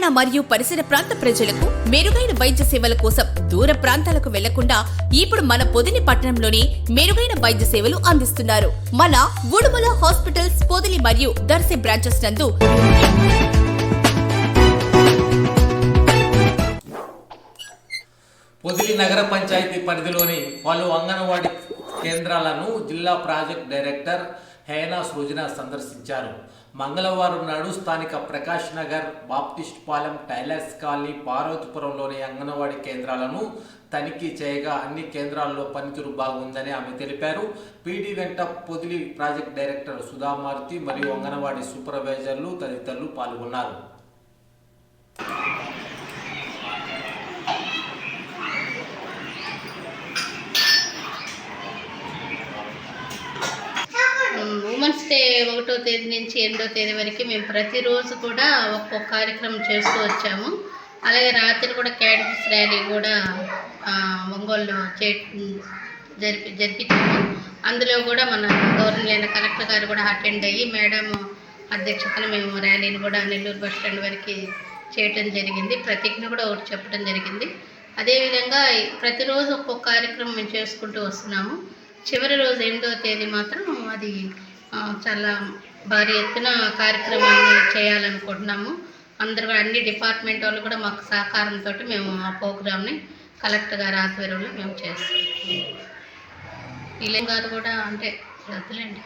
తెలంగాణ మరియు పరిసర ప్రాంత ప్రజలకు మెరుగైన వైద్య సేవల కోసం దూర ప్రాంతాలకు వెళ్ళకుండా ఇప్పుడు మన పొదిని పట్టణంలోని మెరుగైన వైద్య సేవలు అందిస్తున్నారు. మన ఉడుమల హాస్పిటల్స్ పొదిలి మరియు దర్శి బ్రాంచెస్ నందు పొదిలి నగర పంచాయతీ పరిధిలోని పలు అంగన్వాడీ కేంద్రాలను జిల్లా ప్రాజెక్ట్ డైరెక్టర్ హేనా సృజన సందర్శించారు. మంగళవారం నాడు స్థానిక Prakash Nagar Baptist Palem Tailors Colony పార్వతీపురంలోని anganwadi కేంద్రాలను తనిఖీ చేయగా అన్ని కేంద్రాల్లో పనితీరు బాగుందని ఆమె తెలిపారు. పీడీ వెంట పొదిలి ప్రాజెక్ట్ డైరెక్టర్ సుధామారుతి మరియు అంగన్వాడీ సూపర్వైజర్లు తదితరులు పాల్గొన్నారు. ఉమెన్స్ డే ఒకటో తేదీ నుంచి ఎనిమిదో తేదీ వరకు మేము ప్రతిరోజు కూడా ఒక్కొక్క కార్యక్రమం చేస్తూ వచ్చాము. అలాగే రాత్రి కూడా క్యాడెట్స్ ర్యాలీ కూడా ఒంగోలు ఒంగోలులో చే జరిపి జరిపించాము. అందులో కూడా మన గవర్నమెంట్ కలెక్టర్ గారు కూడా అటెండ్ అయ్యి మేడం అధ్యక్షతన మేము ర్యాలీని కూడా నెల్లూరు బస్ స్టాండ్ వరకు చేయటం జరిగింది. ప్రతిజ్ఞ కూడా ఒకటి చెప్పడం జరిగింది. అదేవిధంగా ప్రతిరోజు ఒక్కొక్క కార్యక్రమం మేము చేసుకుంటూ వస్తున్నాము. చివరి రోజు ఎనిమిదవ తేదీ మాత్రం అది చాలా భారీ ఎత్తున కార్యక్రమాన్ని చేయాలనుకుంటున్నాము. అందరూ అన్ని డిపార్ట్మెంట్ వాళ్ళు కూడా మాకు సహకారంతో మేము ఆ ప్రోగ్రామ్ని కలెక్టర్ గారి ఆధ్వర్యంలో మేము చేస్తాం. ఇలా గారు కూడా అంటే వద్దులేండి